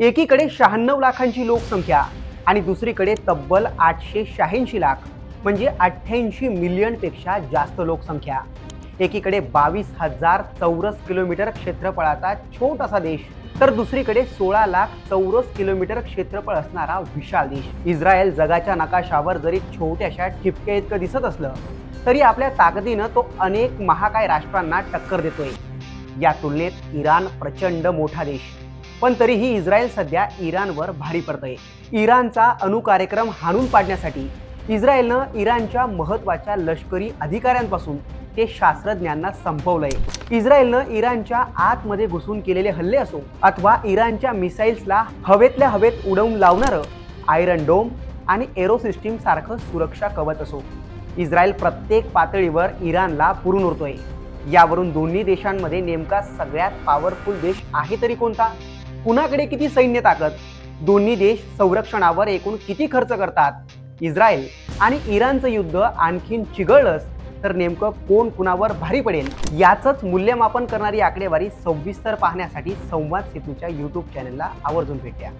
एकीकडे शहाण्णव लाखांची लोकसंख्या आणि दुसरीकडे तब्बल आठशे शहाऐंशी लाख म्हणजे अठ्ठ्याऐंशी मिलियनपेक्षा जास्त लोकसंख्या. एकीकडे बावीस हजार चौरस किलोमीटर क्षेत्रफळाचा छोटासा देश तर दुसरीकडे सोळा लाख चौरस किलोमीटर क्षेत्रफळ असणारा विशाल देश. इस्रायल जगाच्या नकाशावर जरी छोट्याशा ठिपक्या इतकं दिसत असलं तरी आपल्या ताकदीनं तो अनेक महाकाय राष्ट्रांना टक्कर देतोय. या तुलनेत इराण प्रचंड मोठा देश. पण तरीही इस्रायल सध्या इराणवर भारी पडतंय. इराणचा अणुकार्यक्रम हाणून पाडण्यासाठी इस्रायलनं इराणच्या महत्त्वाच्या लष्करी अधिकाऱ्यांपासून ते शास्त्रज्ञांना संपवलंय. इस्रायलनं इराणच्या आतमध्ये घुसून केलेले हल्ले असो अथवा इराणच्या मिसाईल्सला हवेतल्या हवेत उडवून लावणारं आयरन डोम आणि एरो सिस्टीम सारखं सुरक्षा कवच असो. इस्रायल प्रत्येक पातळीवर इराणला पुरून उरतोय यावरून दोन्ही देशांमध्ये नेमका सगळ्यात पॉवरफुल देश आहे तरी कोणता? कुणाकडे किती सैन्य ताकद? दोन्ही देश संरक्षणावर एकूण किती खर्च करतात? इस्रायल आणि इराणचं युद्ध आणखीन चिघळलंच तर नेमकं कोण कुणावर भारी पडेल? याचंच मूल्यमापन करणारी आकडेवारी सविस्तर पाहण्यासाठी संवाद सेतूच्या यूट्यूब चॅनलला आवर्जून भेट द्या.